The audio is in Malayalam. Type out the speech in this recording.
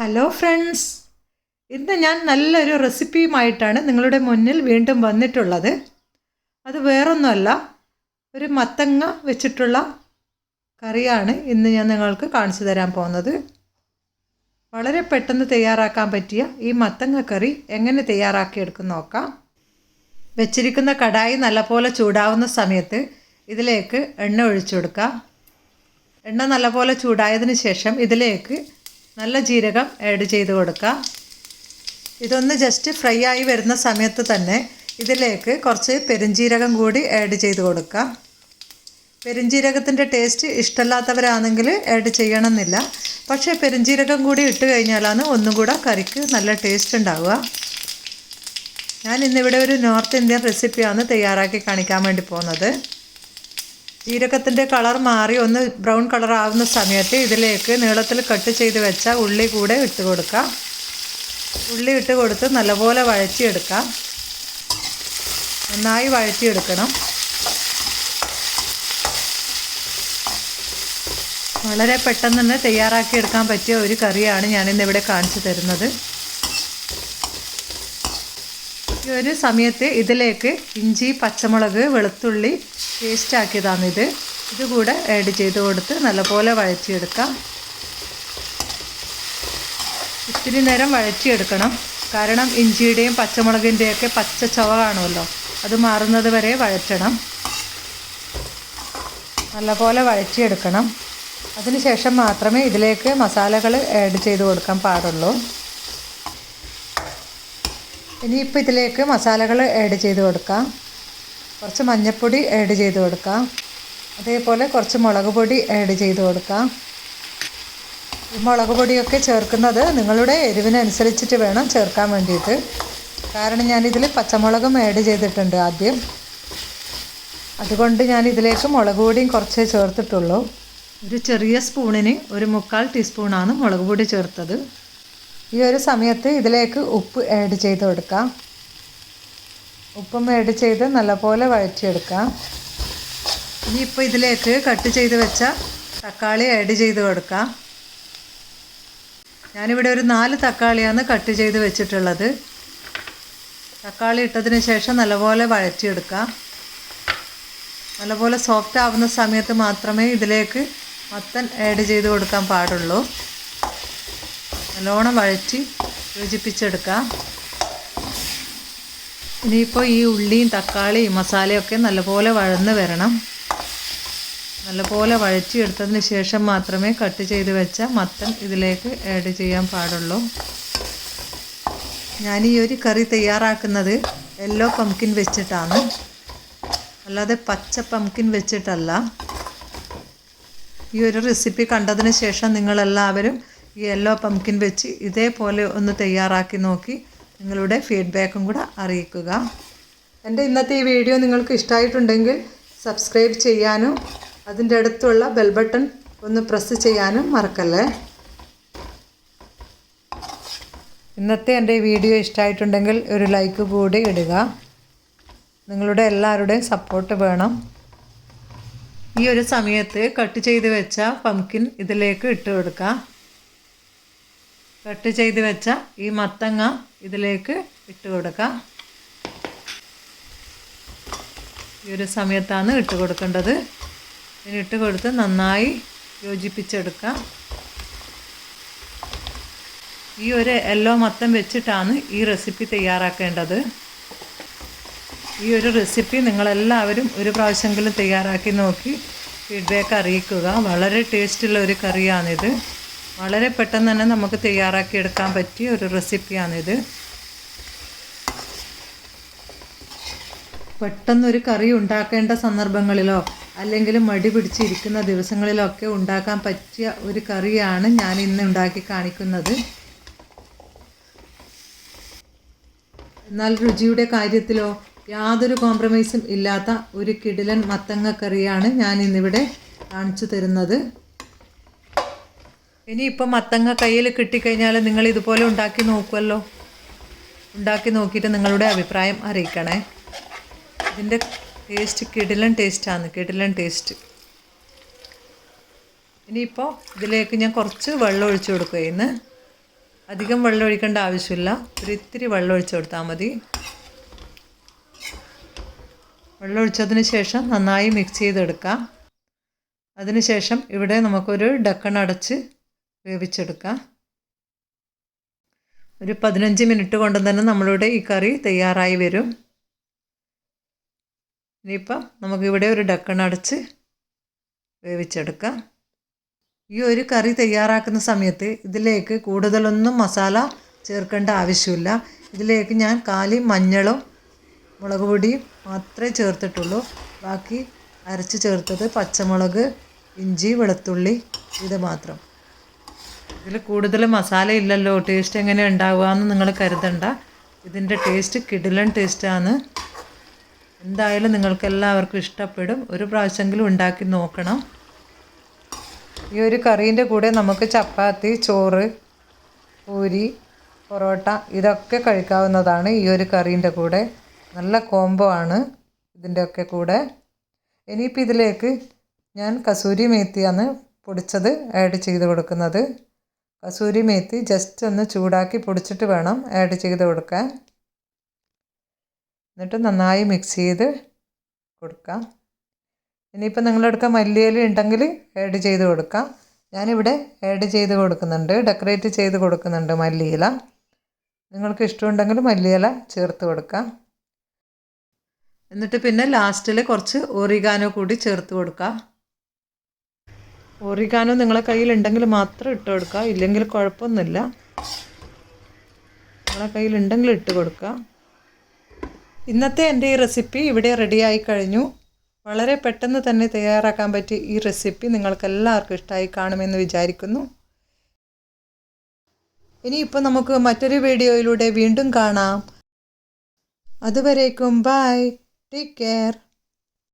ഹലോ ഫ്രണ്ട്സ് ഇന്ന് ഞാൻ നല്ലൊരു റെസിപ്പിയുമായിട്ടാണ് നിങ്ങളുടെ മുന്നിൽ വീണ്ടും വന്നിട്ടുള്ളത്. അത് വേറൊന്നുമല്ല ഒരു മത്തങ്ങ വെച്ചിട്ടുള്ള കറിയാണ് ഇന്ന് ഞാൻ നിങ്ങൾക്ക് കാണിച്ചു തരാൻ പോകുന്നത്. വളരെ പെട്ടെന്ന് തയ്യാറാക്കാൻ പറ്റിയ ഈ മത്തങ്ങ കറി എങ്ങനെ തയ്യാറാക്കിയെടുക്കും നോക്കാം. വെച്ചിരിക്കുന്ന കടായി നല്ലപോലെ ചൂടാവുന്ന സമയത്ത് ഇതിലേക്ക് എണ്ണ ഒഴിച്ചു കൊടുക്കുക എണ്ണ നല്ലപോലെ ചൂടായതിന് ശേഷം ഇതിലേക്ക് നല്ല ജീരകം ആഡ് ചെയ്ത് കൊടുക്കാം. ഇതൊന്ന് ജസ്റ്റ് ഫ്രൈ ആയി വരുന്ന സമയത്ത് തന്നെ ഇതിലേക്ക് കുറച്ച് പെരുംജീരകം കൂടി ആഡ് ചെയ്ത് കൊടുക്കാം. പെരുംജീരകത്തിന്റെ ടേസ്റ്റ് ഇഷ്ടമല്ലാത്തവരാണെങ്കിൽ ആഡ് ചെയ്യണമെന്നില്ല. പക്ഷേ പെരുംജീരകം കൂടി ഇട്ട് കഴിഞ്ഞാലാണ് ഒന്നും കൂടെ കറിക്ക് നല്ല ടേസ്റ്റ് ഉണ്ടാവുക. ഞാൻ ഇന്നിവിടെ ഒരു നോർത്ത് ഇന്ത്യൻ റെസിപ്പിയാണ് തയ്യാറാക്കി കാണിക്കാൻ വേണ്ടി പോകുന്നത്. ജീരകത്തിന്റെ കളർ മാറി ഒന്ന് ബ്രൗൺ കളർ ആവുന്ന സമയത്ത് ഇതിലേക്ക് നീളത്തിൽ കട്ട് ചെയ്ത് വെച്ച ഉള്ളി കൂടെ ഇട്ട് കൊടുക്കാം. ഉള്ളി ഇട്ട് കൊടുത്ത് നല്ലപോലെ വഴറ്റിയെടുക്കാം. നന്നായി വഴറ്റിയെടുക്കണം. വളരെ പെട്ടെന്ന് തന്നെ തയ്യാറാക്കിയെടുക്കാൻ പറ്റിയ ഒരു കറിയാണ് ഞാനിന്നിവിടെ കാണിച്ചു തരുന്നത് ഈ ഒരു സമയത്ത് ഇതിലേക്ക് ഇഞ്ചി പച്ചമുളക് വെളുത്തുള്ളി പേസ്റ്റ് ആക്കിയതാണ് ഇത്. ഇതുകൂടെ ആഡ് ചെയ്ത് കൊടുത്ത് നല്ലപോലെ വഴറ്റിയെടുക്കാം. ഇത്തിരി നേരം വഴറ്റിയെടുക്കണം. കാരണം ഇഞ്ചിയുടെയും പച്ചമുളകിന്റെയൊക്കെ പച്ച ചവ കാണുമല്ലോ അത് മാറുന്നത് വരെ വഴറ്റണം. നല്ലപോലെ വഴറ്റിയെടുക്കണം. അതിനുശേഷം മാത്രമേ ഇതിലേക്ക് മസാലകൾ ആഡ് ചെയ്ത് കൊടുക്കാൻ പാടുള്ളൂ. ഇനിയിപ്പോൾ ഇതിലേക്ക് മസാലകൾ ആഡ് ചെയ്ത് കൊടുക്കാം. കുറച്ച് മഞ്ഞൾപ്പൊടി ആഡ് ചെയ്ത് കൊടുക്കാം. അതേപോലെ കുറച്ച് മുളക് പൊടി ആഡ് ചെയ്ത് കൊടുക്കാം. ഈ മുളക് പൊടിയൊക്കെ ചേർക്കുന്നത് നിങ്ങളുടെ എരിവിനനുസരിച്ചിട്ട് വേണം ചേർക്കാൻ വേണ്ടിയിട്ട്. കാരണം ഞാനിതിൽ പച്ചമുളകും ആഡ് ചെയ്തിട്ടുണ്ട് ആദ്യം. അതുകൊണ്ട് ഞാൻ ഇതിലേക്ക് മുളക് പൊടിയും കുറച്ചേ ചേർത്തിട്ടുള്ളൂ. ഒരു ചെറിയ സ്പൂണിന് ഒരു മുക്കാൽ ടീസ്പൂണാണ് മുളക് പൊടി ചേർത്തത്. ഈ ഒരു സമയത്ത് ഇതിലേക്ക് ഉപ്പ് ആഡ് ചെയ്ത് കൊടുക്കാം. ഉപ്പും ആഡ് ചെയ്ത് നല്ലപോലെ വഴറ്റിയെടുക്കാം. ഇനിയിപ്പോൾ ഇതിലേക്ക് കട്ട് ചെയ്ത് വെച്ച തക്കാളി ആഡ് ചെയ്ത് കൊടുക്കാം. ഞാനിവിടെ ഒരു നാല് തക്കാളിയാണ് കട്ട് ചെയ്ത് വെച്ചിട്ടുള്ളത്. തക്കാളി ഇട്ടതിന് ശേഷം നല്ലപോലെ വഴറ്റിയെടുക്കാം. നല്ലപോലെ സോഫ്റ്റ് ആവുന്ന സമയത്ത് മാത്രമേ ഇതിലേക്ക് മത്തൻ ആഡ് ചെയ്ത് കൊടുക്കാൻ പാടുള്ളൂ. നല്ലോണം വഴറ്റി യോജിപ്പിച്ചെടുക്കാം. ഇനിയിപ്പോൾ ഈ ഉള്ളിയും തക്കാളിയും മസാലയൊക്കെ നല്ലപോലെ വഴന്ന് വരണം. നല്ലപോലെ വഴറ്റിയെടുത്തതിന് ശേഷം മാത്രമേ കട്ട് ചെയ്ത് വെച്ച മത്തൻ ഇതിലേക്ക് ആഡ് ചെയ്യാൻ പാടുള്ളൂ. ഞാൻ ഈ ഒരു കറി തയ്യാറാക്കുന്നത് യെല്ലോ പംകിൻ വെച്ചിട്ടാണ്. അല്ലാതെ പച്ച പംകിൻ വെച്ചിട്ടല്ല. ഈ ഒരു റെസിപ്പി കണ്ടതിന് ശേഷം നിങ്ങളെല്ലാവരും ഈ യെല്ലോ പംകിൻ വെച്ച് ഇതേപോലെ ഒന്ന് തയ്യാറാക്കി നോക്കി നിങ്ങളുടെ ഫീഡ്ബാക്കും കൂടെ അറിയിക്കുക. എന്റെ ഇന്നത്തെ ഈ വീഡിയോ നിങ്ങൾക്ക് ഇഷ്ടമായിട്ടുണ്ടെങ്കിൽ സബ്സ്ക്രൈബ് ചെയ്യാനും അതിന്റെ അടുത്തുള്ള ബെൽ ബട്ടൺ ഒന്ന് പ്രസ് ചെയ്യാനും മറക്കല്ലേ? ഇന്നത്തെ എന്റെ വീഡിയോ ഇഷ്ടമായിട്ടുണ്ടെങ്കിൽ ഒരു ലൈക്ക് കൂടി ഇടുക. നിങ്ങളുടെ എല്ലാവരുടെയും സപ്പോർട്ട് വേണം. ഈ ഒരു സമയത്ത് കട്ട് ചെയ്ത് വെച്ച പംകിൻ ഇതിലേക്ക് ഇട്ട് കൊടുക്കുക. കട്ട് ചെയ്ത് വെച്ച ഈ മത്തങ്ങ ഇതിലേക്ക് ഇട്ട് കൊടുക്കാം. ഈ ഒരു സമയത്താണ് ഇട്ട് കൊടുക്കേണ്ടത്. ഇനി ഇട്ട് കൊടുത്ത് നന്നായി യോജിപ്പിച്ചെടുക്കാം. ഈ ഒരു യെല്ലോ മത്തം വെച്ചിട്ടാണ് ഈ റെസിപ്പി തയ്യാറാക്കേണ്ടത്. ഈ ഒരു റെസിപ്പി നിങ്ങളെല്ലാവരും ഒരു പ്രാവശ്യമെങ്കിലും തയ്യാറാക്കി നോക്കി ഫീഡ്ബാക്ക് അറിയിക്കുക. വളരെ ടേസ്റ്റുള്ള ഒരു കറിയാണിത്. വളരെ പെട്ടെന്ന് തന്നെ നമുക്ക് തയ്യാറാക്കി എടുക്കാൻ പറ്റിയ ഒരു റെസിപ്പിയാണിത്. പെട്ടെന്നൊരു കറി ഉണ്ടാക്കേണ്ട സന്ദർഭങ്ങളിലോ അല്ലെങ്കിൽ മടി പിടിച്ചിരിക്കുന്ന ദിവസങ്ങളിലോ ഒക്കെ ഉണ്ടാക്കാൻ പറ്റിയ ഒരു കറിയാണ് ഞാൻ ഇന്ന് ഉണ്ടാക്കി കാണിക്കുന്നത്. എന്നാൽ രുചിയുടെ കാര്യത്തിലോ യാതൊരു കോംപ്രമൈസും ഇല്ലാത്ത ഒരു കിടിലൻ മത്തങ്ങ കറിയാണ് ഞാൻ ഇന്നിവിടെ കാണിച്ചു തരുന്നത്. ഇനിയിപ്പോൾ മത്തങ്ങ കയ്യിൽ കിട്ടിക്കഴിഞ്ഞാൽ നിങ്ങൾ ഇതുപോലെ ഉണ്ടാക്കി നോക്കുമല്ലോ ഉണ്ടാക്കി നോക്കിയിട്ട് നിങ്ങളുടെ അഭിപ്രായം അറിയിക്കണേ. ഇതിന്റെ ടേസ്റ്റ് കിടിലൻ ടേസ്റ്റാണ് കിടിലൻ ടേസ്റ്റ് ഇനിയിപ്പോൾ ഇതിലേക്ക് ഞാൻ കുറച്ച് വെള്ളം ഒഴിച്ചു കൊടുക്കുകയെന്ന് അധികം വെള്ളം ഒഴിക്കേണ്ട ആവശ്യമില്ല. ഒരു ഇത്തിരി വെള്ളം ഒഴിച്ച് കൊടുത്താൽ മതി. വെള്ളം ഒഴിച്ചതിന് ശേഷം നന്നായി മിക്സ് ചെയ്തെടുക്കാം. അതിനുശേഷം ഇവിടെ നമുക്കൊരു ഡക്കൺ അടച്ച് വേവിച്ചെടുക്കാം. ഒരു പതിനഞ്ച് മിനിറ്റ് കൊണ്ട് തന്നെ നമ്മളുടെ ഈ കറി തയ്യാറായി വരും. ഇനിയിപ്പം നമുക്കിവിടെ ഒരു ഡക്കൺ അടച്ച് വേവിച്ചെടുക്കാം. ഈ ഒരു കറി തയ്യാറാക്കുന്ന സമയത്ത് ഇതിലേക്ക് കൂടുതലൊന്നും മസാല ചേർക്കേണ്ട ആവശ്യമില്ല. ഇതിലേക്ക് ഞാൻ കാലി മഞ്ഞളും മുളക് പൊടിയും മാത്രമേ ചേർത്തിട്ടുള്ളൂ. ബാക്കി അരച്ച് ചേർത്തത് പച്ചമുളക് ഇഞ്ചി വെളുത്തുള്ളി ഇത് മാത്രം. ഇതിൽ കൂടുതൽ മസാല ഇല്ലല്ലോ. ടേസ്റ്റ് എങ്ങനെ ഉണ്ടാവുക എന്ന് നിങ്ങൾ കരുതണ്ട. ഇതിന്റെ ടേസ്റ്റ് കിടിലൻ ടേസ്റ്റാണ് എന്തായാലും നിങ്ങൾക്ക് എല്ലാവർക്കും ഇഷ്ടപ്പെടും. ഒരു പ്രാവശ്യമെങ്കിലും ഉണ്ടാക്കി നോക്കണം. ഈ ഒരു കറീന്റെ കൂടെ നമുക്ക് ചപ്പാത്തി ചോറ് പൂരി പൊറോട്ട ഇതൊക്കെ കഴിക്കാവുന്നതാണ് ഈ ഒരു കറീന്റെ കൂടെ. നല്ല കോംബോ ആണ് ഇതിന്റെയൊക്കെ കൂടെ. ഇനിയിപ്പോൾ ഇതിലേക്ക് ഞാൻ കസൂരി മേത്തിയാണ് പൊടിച്ചത് ആഡ് ചെയ്ത് കൊടുക്കുന്നത്. കസൂരി മേത്തി ജസ്റ്റ് ഒന്ന് ചൂടാക്കി പൊടിച്ചിട്ട് വേണം ആഡ് ചെയ്ത് കൊടുക്കാൻ. എന്നിട്ട് നന്നായി മിക്സ് ചെയ്ത് കൊടുക്കാം. ഇനിയിപ്പോൾ നിങ്ങളെടുക്ക മല്ലിയില ഉണ്ടെങ്കിൽ ആഡ് ചെയ്ത് കൊടുക്കാം. ഞാനിവിടെ ആഡ് ചെയ്ത് കൊടുക്കുന്നുണ്ട്. ഡെക്കറേറ്റ് ചെയ്ത് കൊടുക്കുന്നുണ്ട് മല്ലിയില. നിങ്ങൾക്ക് ഇഷ്ടമുണ്ടെങ്കിൽ മല്ലിയില ചേർത്ത് കൊടുക്കാം. എന്നിട്ട് പിന്നെ ലാസ്റ്റിൽ കുറച്ച് ഓറിഗാനോ കൂടി ചേർത്ത് കൊടുക്കാം. ഓറിഗാനോ നിങ്ങളെ കയ്യിലുണ്ടെങ്കിൽ മാത്രം ഇട്ട് കൊടുക്കുക. ഇല്ലെങ്കിൽ കുഴപ്പമൊന്നുമില്ല. നിങ്ങളെ കയ്യിലുണ്ടെങ്കിൽ ഇട്ട് കൊടുക്കുക. ഇന്നത്തെ എന്റെ ഈ റെസിപ്പി ഇവിടെ റെഡിയായി കഴിഞ്ഞു. വളരെ പെട്ടെന്ന് തന്നെ തയ്യാറാക്കാൻ പറ്റിയ ഈ റെസിപ്പി നിങ്ങൾക്കെല്ലാവർക്കും ഇഷ്ടമായി കാണുമെന്ന് വിചാരിക്കുന്നു. ഇനിയിപ്പോൾ നമുക്ക് മറ്റൊരു വീഡിയോയിലൂടെ വീണ്ടും കാണാം. അതുവരേക്കും ബൈ. Take care.